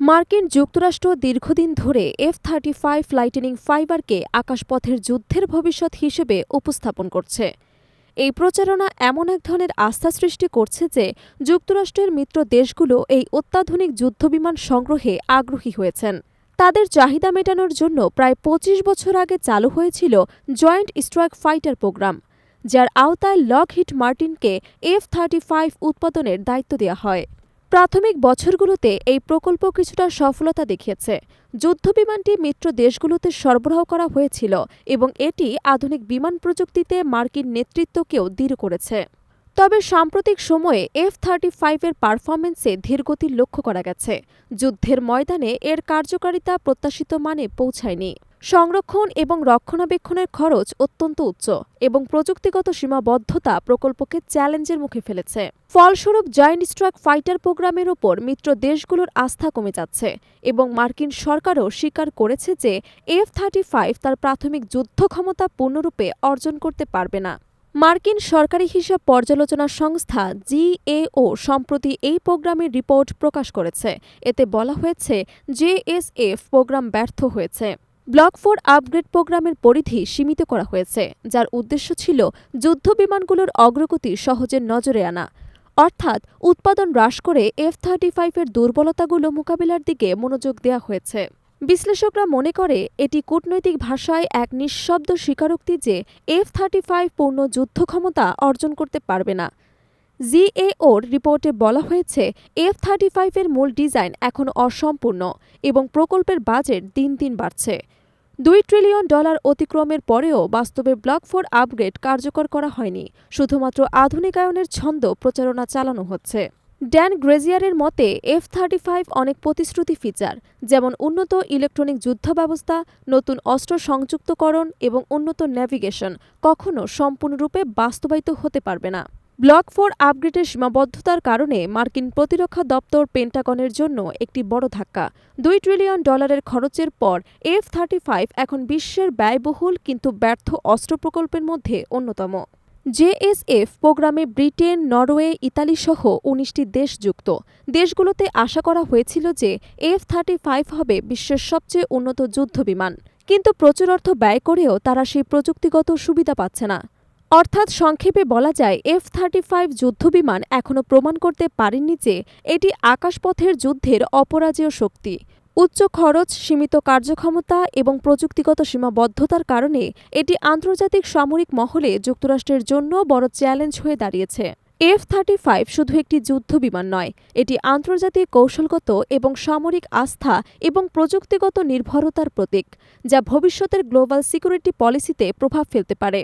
মার্কিন যুক্তরাষ্ট্র দীর্ঘদিন ধরে এফ থার্টি ফাইভ লাইটেনিং ফাইবারকে আকাশপথের যুদ্ধের ভবিষ্যৎ হিসেবে উপস্থাপন করছে। এই প্রচারণা এমন এক ধরনের আস্থা সৃষ্টি করছে যে যুক্তরাষ্ট্রের মিত্র দেশগুলো এই অত্যাধুনিক যুদ্ধবিমান সংগ্রহে আগ্রহী হয়েছেন। তাদের চাহিদা মেটানোর জন্য প্রায় পঁচিশ বছর আগে চালু হয়েছিল জয়েন্ট স্ট্রাইক ফাইটার প্রোগ্রাম যার আওতায় লকহিট মার্টিনকে এফ থার্টি ফাইভ উৎপাদনের দায়িত্ব দেওয়া হয়। প্রাথমিক বছরগুলোতে এই প্রকল্প কিছুটা সফলতা দেখিয়েছে। যুদ্ধবিমানটি মিত্র দেশগুলোতে সরবরাহ করা হয়েছিল এবং এটি আধুনিক বিমান প্রযুক্তিতে মার্কিন নেতৃত্বকেও দৃঢ় করেছে। তবে সাম্প্রতিক সময়ে এফ থার্টি ফাইভের পারফরমেন্সে ধীরগতি লক্ষ্য করা গেছে। যুদ্ধের ময়দানে এর কার্যকারিতা প্রত্যাশিত মানে পৌঁছায়নি। সংরক্ষণ এবং রক্ষণাবেক্ষণের খরচ অত্যন্ত উচ্চ এবং প্রযুক্তিগত সীমাবদ্ধতা প্রকল্পকে চ্যালেঞ্জের মুখে ফেলেছে। ফলস্বরূপ জয়েন্ট স্ট্রাক ফাইটার প্রোগ্রামের ওপর মিত্র দেশগুলোর আস্থা কমে যাচ্ছে এবং মার্কিন সরকারও স্বীকার করেছে যে এফ থার্টি ফাইভ তার প্রাথমিক যুদ্ধ ক্ষমতা পূর্ণরূপে অর্জন করতে পারবে না। মার্কিন সরকারি হিসাব পর্যালোচনা সংস্থা জিএও সম্প্রতি এই প্রোগ্রামের রিপোর্ট প্রকাশ করেছে। এতে বলা হয়েছে জেএসএফ প্রোগ্রাম ব্যর্থ হয়েছে। ব্লক ফোর আপগ্রেড প্রোগ্রামের পরিধি সীমিত করা হয়েছে, যার উদ্দেশ্য ছিল যুদ্ধ বিমানগুলোর অগ্রগতি সহজে নজরে আনা। অর্থাৎ উৎপাদন হ্রাস করে এফ থার্টি ফাইভের দুর্বলতাগুলো মোকাবিলার দিকে মনোযোগ দেওয়া হয়েছে। বিশ্লেষকরা মনে করে, এটি কূটনৈতিক ভাষায় এক নিঃশব্দ স্বীকারোক্তি যে এফ থার্টি ফাইভ পূর্ণ যুদ্ধ ক্ষমতা অর্জন করতে পারবে না। জিএওর রিপোর্টে বলা হয়েছে, এফ থার্টি ফাইভের মূল ডিজাইন এখনও অসম্পূর্ণ এবং প্রকল্পের বাজেট দিন দিন বাড়ছে। দুই ট্রিলিয়ন ডলার অতিক্রমের পরেও বাস্তবে ব্লক ফোর আপগ্রেড কার্যকর করা হয়নি, শুধুমাত্র আধুনিকায়নের ছন্দ প্রচারণা চালানো হচ্ছে। ড্যান গ্রেজিয়ারের মতে, এফ থার্টি ফাইভ অনেক প্রতিশ্রুতি ফিচার, যেমন উন্নত ইলেকট্রনিক যুদ্ধ ব্যবস্থা নতুন অস্ত্র সংযুক্তকরণ এবং উন্নত ন্যাভিগেশন কখনও সম্পূর্ণরূপে বাস্তবায়িত হতে পারবে না। ব্লক ফোর আপগ্রেডের সীমাবদ্ধতার কারণে মার্কিন প্রতিরক্ষা দপ্তর পেন্টাগনের জন্য একটি বড় ধাক্কা। দুই ট্রিলিয়ন ডলারের খরচের পর এফ থার্টি ফাইভ এখন বিশ্বের ব্যয়বহুল কিন্তু ব্যর্থ অস্ত্র প্রকল্পের মধ্যে অন্যতম। জেএসএফ প্রোগ্রামে ব্রিটেন, নরওয়ে, ইতালি সহ উনিশটি দেশ যুক্ত। দেশগুলোতে আশা করা হয়েছিল যে এফ থার্টি ফাইভ হবে বিশ্বের সবচেয়ে উন্নত যুদ্ধবিমান। কিন্তু প্রচুর অর্থ ব্যয় করেও তারা সেই প্রযুক্তিগত সুবিধা পাচ্ছে না। অর্থাৎ সংক্ষেপে বলা যায় এফ থার্টি ফাইভ যুদ্ধবিমান এখনও প্রমাণ করতে পারেননি যে এটি আকাশপথের যুদ্ধের অপরাজেয় শক্তি। উচ্চ খরচ, সীমিত কার্যক্ষমতা এবং প্রযুক্তিগত সীমাবদ্ধতার কারণে এটি আন্তর্জাতিক সামরিক মহলে যুক্তরাষ্ট্রের জন্য বড় চ্যালেঞ্জ হয়ে দাঁড়িয়েছে। এফ থার্টি ফাইভ শুধু একটি যুদ্ধবিমান নয়, এটি আন্তর্জাতিক কৌশলগত এবং সামরিক আস্থা এবং প্রযুক্তিগত নির্ভরতার প্রতীক, যা ভবিষ্যতের গ্লোবাল সিকিউরিটি পলিসিতে প্রভাব ফেলতে পারে।